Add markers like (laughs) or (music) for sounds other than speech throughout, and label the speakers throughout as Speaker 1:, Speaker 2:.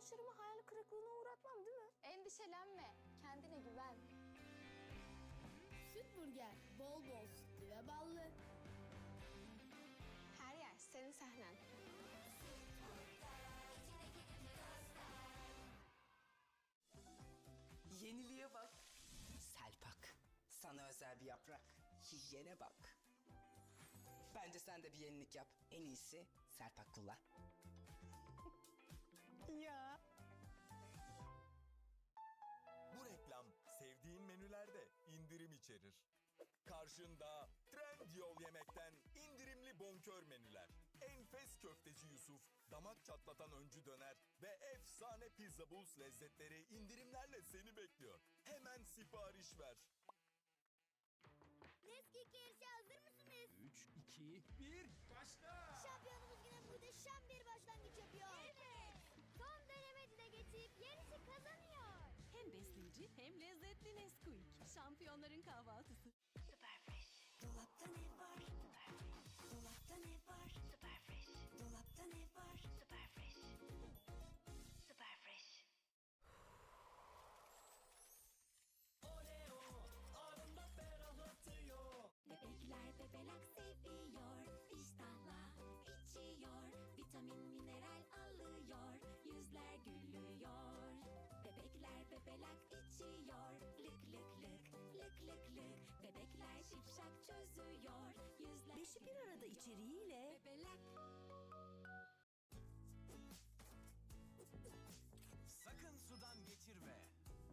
Speaker 1: arkadaşlarımı hayal kırıklığına uğratmam değil mi?
Speaker 2: Endişelenme. Kendine güven.
Speaker 1: Süt burger, bol bol sütlü ve ballı.
Speaker 3: Her yer senin sahnen.
Speaker 4: Yeniliğe bak. Selpak. Sana özel bir yaprak. Hijyene bak. Bence sen de bir yenilik yap. En iyisi Selpak kullan. Ya.
Speaker 5: Bu reklam sevdiğin menülerde indirim içerir. Karşında Trendyol Yemek'ten indirimli bonkör menüler. Enfes köfteci Yusuf, damak çatlatan öncü döner ve efsane pizza bulls lezzetleri indirimlerle seni bekliyor. Hemen sipariş ver.
Speaker 1: Eski yarışı hazır mısınız?
Speaker 6: 3, 2, 1, başla!
Speaker 1: Şampiyonumuz yine muhteşem bir başlangıç yapıyor. Evet.
Speaker 7: Hem lezzetli Nesquik. Şampiyonların kahvaltısı. Beşi bir arada içeriğiyle
Speaker 8: Bebelak
Speaker 6: Sakın sudan geçirme.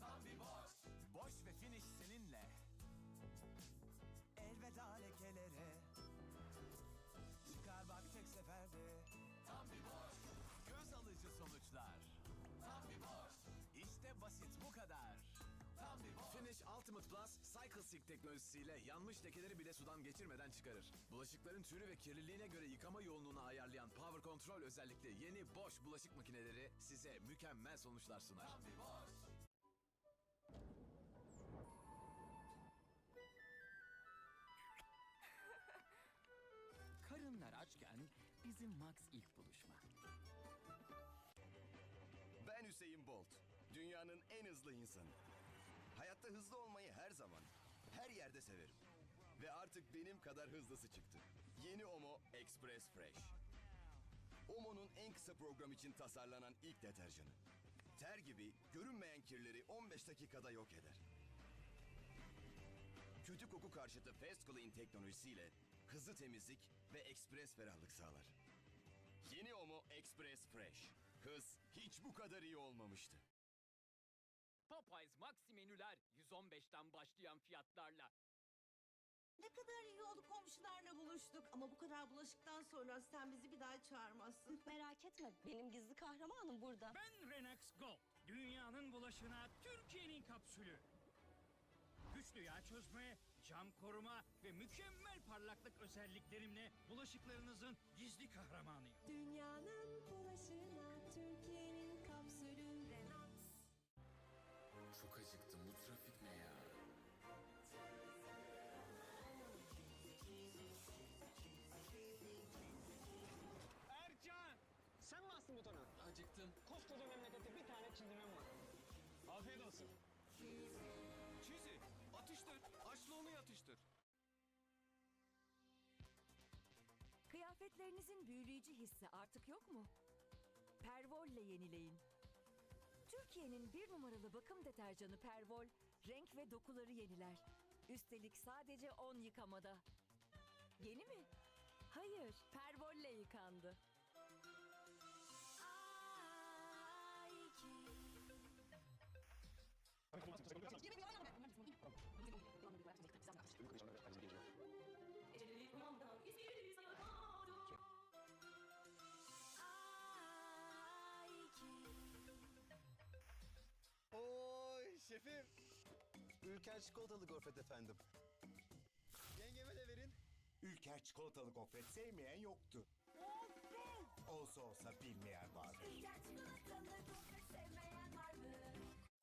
Speaker 6: Tam bir boş. Boş ve finish seninle. Elveda lekelere. Çıkar bak tek seferde. Tam bir boş. Göz alıcı sonuçlar. Tam bir boş. İşte basit bu kadar. Tam bir boş.
Speaker 9: Finish Ultimate Plus Cycle Silk teknolojisiyle yanmış lekeleri bile sudan geçirmeden çıkarır. Bulaşıkların türü ve kirliliğine göre yıkama yoğunluğunu ayarlayan Power Control özellikli yeni Bosch bulaşık makineleri size mükemmel sonuçlar sunar. (laughs)
Speaker 6: Karınlar açken bizim Max ilk buluşma.
Speaker 10: Ben Hüseyin Bolt. Dünyanın en hızlı insanı. Hayatta hızlı olmayı her zaman, her yerde severim. Ve artık benim kadar hızlısı çıktı. Yeni Omo Express Fresh. Omo'nun en kısa program için tasarlanan ilk deterjanı. Ter gibi görünmeyen kirleri 15 dakikada yok eder. Kötü koku karşıtı Fast Clean teknolojisiyle hızlı temizlik ve ekspres ferahlık sağlar. Yeni Omo Express Fresh. Hız hiç bu kadar iyi olmamıştı.
Speaker 11: Popeyes Maxi menüler 115'ten başlayan fiyatlarla.
Speaker 7: Ne kadar iyi oldu komşularla buluştuk. Ama bu kadar bulaşıktan sonra sen bizi bir daha çağırmazsın. (laughs)
Speaker 2: Merak etme. Benim gizli kahramanım burada.
Speaker 11: Ben Renax Gold. Dünyanın bulaşığına Türkiye'nin kapsülü. Güçlü yağ çözme, cam koruma ve mükemmel parlaklık özelliklerimle bulaşıklarınızın gizli kahramanıyım.
Speaker 8: Dünyanın bulaşığına Türkiye'nin
Speaker 6: Çok acıktım bu trafik ne ya?
Speaker 11: Ercan! Sen mi bastın butona?
Speaker 6: Acıktım.
Speaker 11: Koskoca memlekette bir tane çindirmem var. Afiyet olsun.
Speaker 9: Çizi atıştır. Açlı onu yatıştır.
Speaker 7: Kıyafetlerinizin büyüleyici hissi artık yok mu? Pervol'le yenileyin. Türkiye'nin bir numaralı bakım deterjanı Pervol, renk ve dokuları yeniler. Üstelik sadece 10 yıkamada. Yeni mi? Hayır, Pervol'le yıkandı.
Speaker 10: Oy şefim. Ülker çikolatalı gofret efendim. Yengeme de verin.
Speaker 12: Ülker çikolatalı gofret sevmeyen yoktu. Olsa olsa bilmeyen var.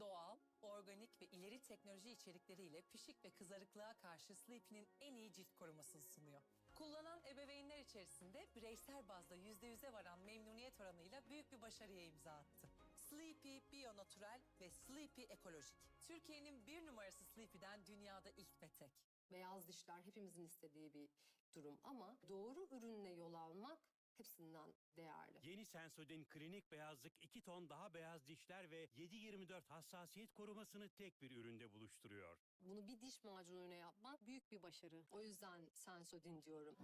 Speaker 7: Doğal, organik ve ileri teknoloji içerikleriyle pişik ve kızarıklığa karşı Sleepy'nin en iyi cilt korumasını sunuyor. Kullanan ebeveynler içerisinde bireysel bazda %100'e varan memnuniyet oranıyla büyük bir başarıya imza attı.
Speaker 3: Sleepy Bio Natural ve Sleepy Ekolojik. Türkiye'nin bir numarası Sleepy'den dünyada ilk ve tek.
Speaker 13: Beyaz dişler hepimizin istediği bir durum ama doğru ürünle yol almak hepsinden değerli.
Speaker 14: Yeni Sensodyne klinik beyazlık 2 ton daha beyaz dişler ve 7-24 hassasiyet korumasını tek bir üründe buluşturuyor.
Speaker 13: Bunu bir diş macunuyla yapmak büyük bir başarı. O yüzden Sensodyne diyorum.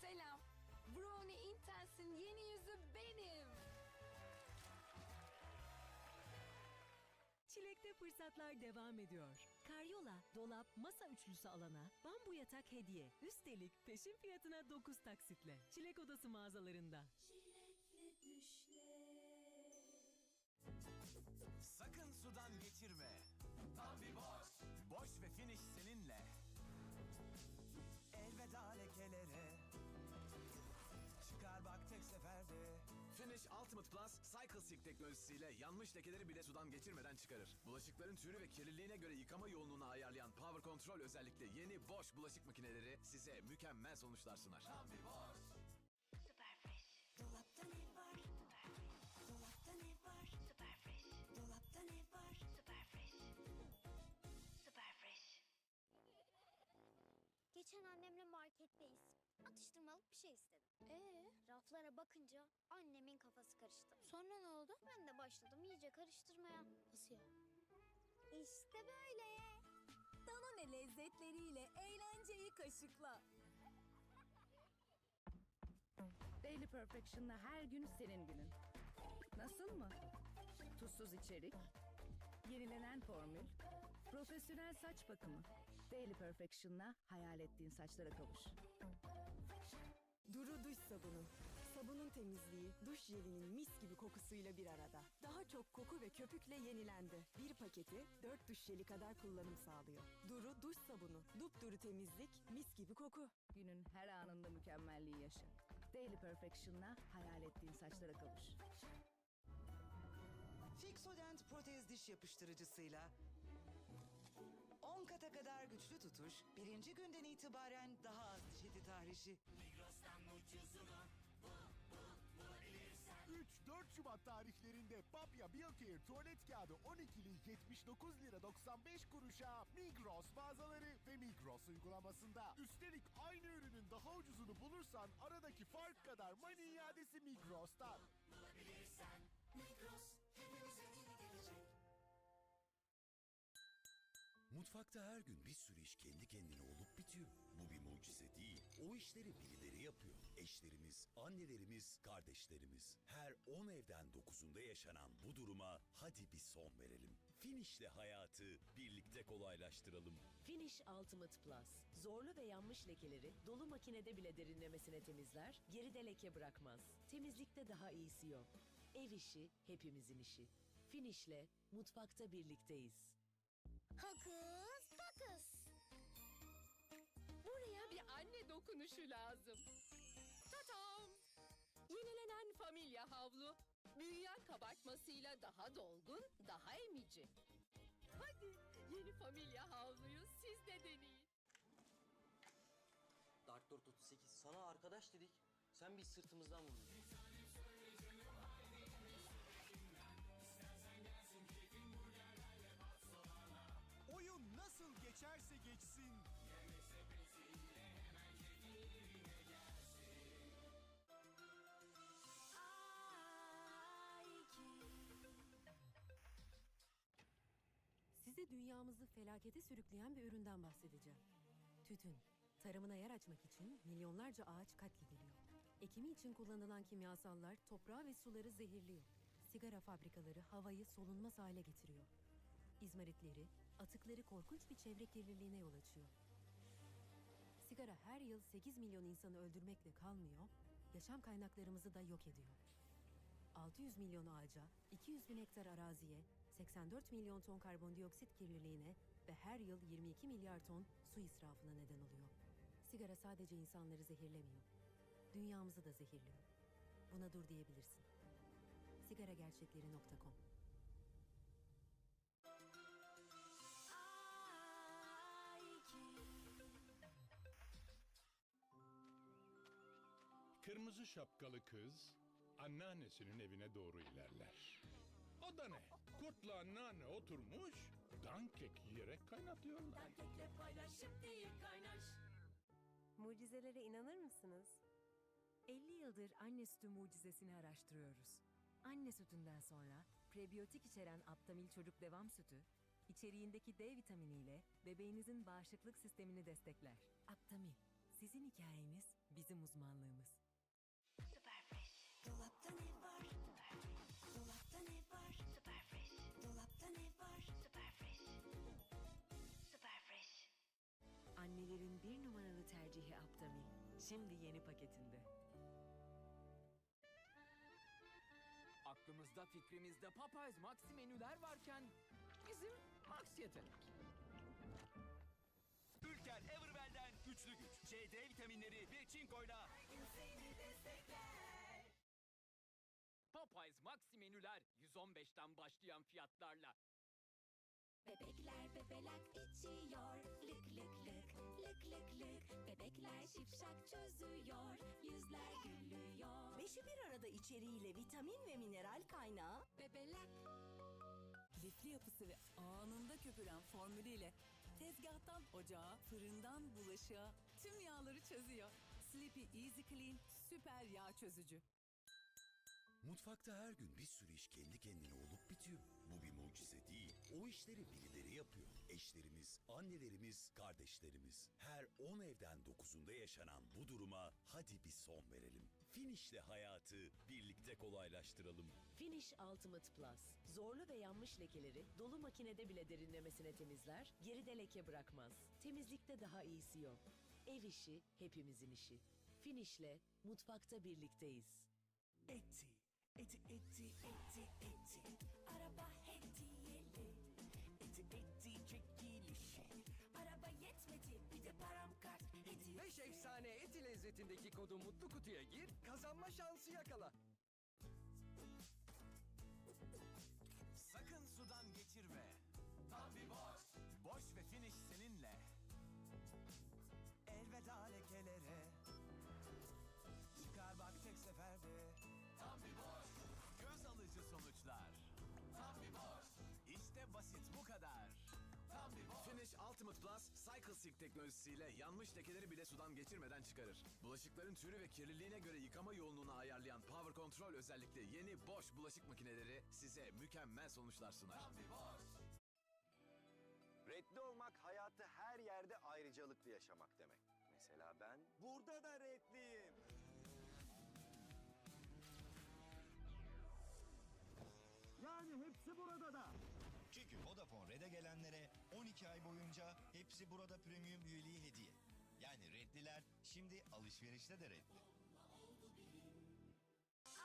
Speaker 2: Selam. Brownie Intens'in yeni yüzü benim.
Speaker 15: Çilekte fırsatlar devam ediyor. Karyola, dolap, masa üçlüsü alana bambu yatak hediye. Üstelik peşin fiyatına 9 taksitle. Çilek Odası mağazalarında.
Speaker 6: Sakın sudan geçirme. Tam bir boş. Boş ve finish seninle. Elveda lekelere. Çıkar bak tek seferde.
Speaker 9: Finish Ultimate Plus Cycle Silk teknolojisiyle yanmış lekeleri bile sudan geçirmeden çıkarır. Bulaşıkların türü ve kirliliğine göre yıkama yoğunluğunu ayarlayan Power Control özellikle yeni Bosch bulaşık makineleri size mükemmel sonuçlar sunar.
Speaker 8: Dolapta ne var? Dolapta ne var? Dolapta ne var?
Speaker 1: Geçen annemle marketteyiz. Atıştırmalık bir şey istedim. Ee, raflara bakınca annemin kafası karıştı. Sonra ne oldu? Ben de başladım iyice karıştırmaya. Nasıl ya? İşte böyle.
Speaker 15: Danone lezzetleriyle eğlenceyi kaşıkla.
Speaker 16: Daily Perfection'la her gün senin günün. Nasıl mı? Tuzsuz içerik, yenilenen formül, profesyonel saç bakımı. Daily Perfection'la hayal ettiğin saçlara kavuş.
Speaker 17: Duru duş sabunu. Sabunun temizliği, duş jelinin mis gibi kokusuyla bir arada. Daha çok koku ve köpükle yenilendi. Bir paketi 4 duş jeli kadar kullanım sağlıyor. Duru duş sabunu. Dupduru temizlik, mis gibi koku.
Speaker 16: Günün her anında mükemmelliği yaşa. Daily Perfection'la hayal ettiğin saçlara kavuş.
Speaker 18: Fixodent protez diş yapıştırıcısıyla 10 kata kadar güçlü tutuş, birinci günden itibaren daha az eti tahrişi.
Speaker 19: 3-4 Şubat tarihlerinde Papya Bilcare tuvalet kağıdı 12'li 79 lira 95 kuruşa Migros mağazaları ve Migros uygulamasında. Üstelik aynı ürünün daha ucuzunu bulursan aradaki fark kadar money iadesi Migros'tan.
Speaker 8: Bulabilirsen Migros
Speaker 20: Mutfakta her gün bir sürü iş kendi kendine olup bitiyor. Bu bir mucize değil. O işleri birileri yapıyor. Eşlerimiz, annelerimiz, kardeşlerimiz. Her 10 evden 9'unda yaşanan bu duruma hadi bir son verelim. Finişle hayatı birlikte kolaylaştıralım.
Speaker 21: Finish Ultimate Plus. Zorlu ve yanmış lekeleri dolu makinede bile derinlemesine temizler, geride leke bırakmaz. Temizlikte daha iyisi yok. Ev işi hepimizin işi. Finish'le mutfakta birlikteyiz.
Speaker 1: Hokus pokus.
Speaker 22: Buraya bir anne dokunuşu lazım. Tatam! Yenilenen familya havlu. Büyüyen kabartmasıyla daha dolgun, daha emici. Hadi yeni familya havluyu siz de deneyin.
Speaker 23: Dark 438 sana arkadaş dedik. Sen biz sırtımızdan vurdun.
Speaker 19: Geçerse geçsin.
Speaker 24: Size dünyamızı felakete sürükleyen bir üründen bahsedeceğim. Tütün. Tarımına yer açmak için milyonlarca ağaç katlediliyor. Ekimi için kullanılan kimyasallar toprağı ve suları zehirliyor. Sigara fabrikaları havayı solunmaz hale getiriyor. İzmaritleri, atıkları korkunç bir çevre kirliliğine yol açıyor. Sigara her yıl 8 milyon insanı öldürmekle kalmıyor, yaşam kaynaklarımızı da yok ediyor. 600 milyon ağaca, 200 bin hektar araziye, 84 milyon ton karbondioksit kirliliğine ve her yıl 22 milyar ton su israfına neden oluyor. Sigara sadece insanları zehirlemiyor. Dünyamızı da zehirliyor. Buna dur diyebilirsin. sigaragerçekleri.com
Speaker 25: Kırmızı şapkalı kız
Speaker 26: anneannesinin evine doğru ilerler. O da ne? Kurtla anneanne oturmuş, dankek yiyerek kaynatıyorlar.
Speaker 21: Dankekle paylaşıp değil kaynaş.
Speaker 15: Mucizelere inanır mısınız? 50 yıldır anne sütü mucizesini araştırıyoruz. Anne sütünden sonra prebiyotik içeren Aptamil çocuk devam sütü, içeriğindeki D vitaminiyle bebeğinizin bağışıklık sistemini destekler. Aptamil, sizin hikayeniz, bizim uzmanlığımız.
Speaker 7: Dolapta ne var? Dolapta ne var? Dolapta ne var?
Speaker 15: Annelerin bir numaralı tercihi Aptamil. Şimdi yeni paketinde.
Speaker 27: Aklımızda fikrimizde Popeyes Maxi menüler varken bizim Max yetenek.
Speaker 28: Ülker Everwell'den güçlü güç. C, D vitaminleri ve çinkoyla.
Speaker 27: Popeyes Maxi menüler 115'ten başlayan fiyatlarla.
Speaker 7: Bebekler bebelak içiyor Lık lık lık lık lık lık Bebekler şipşak çözüyor Yüzler gülüyor
Speaker 17: Beşi bir arada içeriğiyle vitamin ve mineral kaynağı
Speaker 7: Bebelak
Speaker 29: Lifli yapısı ve anında köpüren formülüyle tezgahtan ocağa, fırından bulaşığa tüm yağları çözüyor. Sleepy Easy Clean süper yağ çözücü.
Speaker 20: Mutfakta her gün bir sürü iş kendi kendine olup bitiyor. Bu bir mucize değil. O işleri birileri yapıyor. Eşlerimiz, annelerimiz, kardeşlerimiz. Her 10 evden 9'unda yaşanan bu duruma hadi bir son verelim. Finişle hayatı birlikte kolaylaştıralım.
Speaker 21: Finish Ultimate Plus. Zorlu ve yanmış lekeleri dolu makinede bile derinlemesine temizler, geride leke bırakmaz. Temizlikte daha iyisi yok. Ev işi hepimizin işi. Finish'le mutfakta birlikteyiz.
Speaker 7: Eti, eti, eti, eti, eti. Araba hediyeli. Eti, eti, çekilişi. Araba yetmedi bir de param kart hediye
Speaker 27: 5 efsane eti lezzetindeki kodu mutlu kutuya gir, kazanma şansı yakala.
Speaker 28: Finish
Speaker 9: Ultimate Plus Cycle Silk teknolojisiyle yanmış lekeleri bile sudan geçirmeden çıkarır. Bulaşıkların türü ve kirliliğine göre yıkama yoğunluğunu ayarlayan Power Control özellikle yeni boş bulaşık makineleri size mükemmel sonuçlar sunar.
Speaker 30: Redli olmak hayatı her yerde ayrıcalıklı yaşamak demek. Mesela ben burada da redliyim.
Speaker 31: Yani hepsi burada da.
Speaker 32: Çünkü Vodafone Red'e gelenlere 12 ay boyunca hepsi burada premium üyeliği hediye. Yani reddiler şimdi alışverişte de reddi. I